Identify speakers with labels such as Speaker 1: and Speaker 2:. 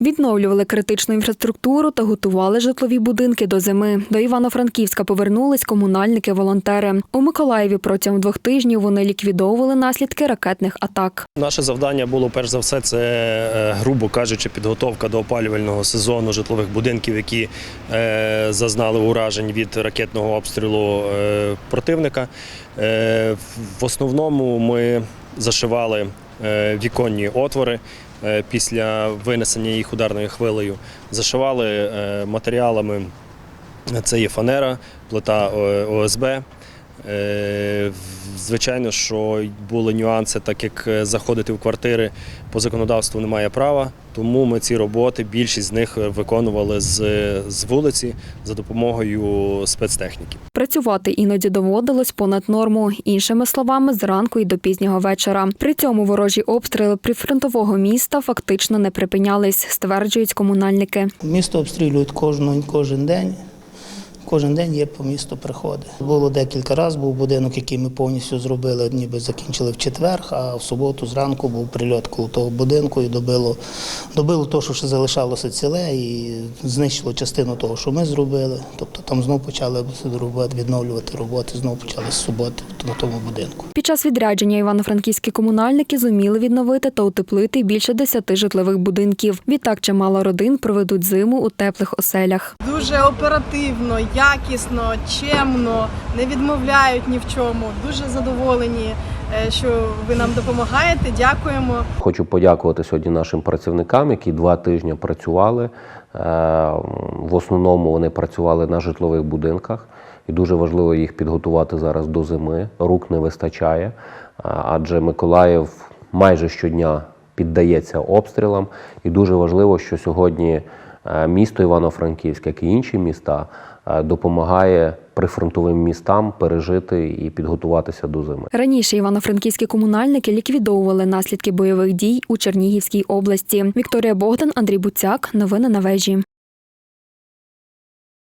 Speaker 1: Відновлювали критичну інфраструктуру та готували житлові будинки до зими. До Івано-Франківська повернулись комунальники-волонтери. У Миколаєві протягом двох тижнів вони ліквідовували наслідки ракетних атак.
Speaker 2: Наше завдання було перш за все, це, е, грубо кажучи, підготовка до опалювального сезону житлових будинків, які е, зазнали уражень від ракетного обстрілу е, противника. В основному ми зашивали віконні отвори. Е, Після винесення їх ударною хвилею зашивали е, матеріалами. Це є фанера, плита ОСБ. Е, Звичайно, що були нюанси, так як е, заходити в квартири по законодавству немає права, тому ми ці роботи, більшість з них е, виконували з, з вулиці за допомогою спецтехніки.
Speaker 1: Працювати іноді доводилось понад норму. Іншими словами, зранку і до пізнього вечора. При цьому ворожі обстріли прифронтового міста фактично не припинялись, стверджують комунальники.
Speaker 3: Місто обстрілюють кожен, кожен день. Кожен день є по місту приходи. Було декілька разів, був будинок, який ми повністю зробили, ніби закінчили в четвер, а в суботу зранку був прильот коло того будинку і добило, добило те, що ще залишалося ціле, і знищило частину того, що ми зробили. Тобто там знову почали роботи, відновлювати роботи, знову почали з суботи на тому будинку.
Speaker 1: Під час відрядження івано-франківські комунальники зуміли відновити та утеплити більше десяти житлових будинків. Відтак чимало родин проведуть зиму у теплих оселях.
Speaker 4: Дуже оперативно, якісно, чемно, не відмовляють ні в чому. Дуже задоволені, е, що ви нам допомагаєте. Дякуємо.
Speaker 5: Хочу подякувати сьогодні нашим працівникам, які два тижні працювали. Е, В основному вони працювали на житлових будинках, і дуже важливо їх підготувати зараз до зими. Рук не вистачає, е, адже Миколаїв майже щодня піддається обстрілам. І дуже важливо, що сьогодні місто Івано-Франківськ, як і інші міста, е, допомагає прифронтовим містам пережити і підготуватися до зими.
Speaker 1: Раніше івано-франківські комунальники ліквідовували наслідки бойових дій у Чернігівській області. Вікторія Богдан, Андрій Буцяк. Новини на вежі.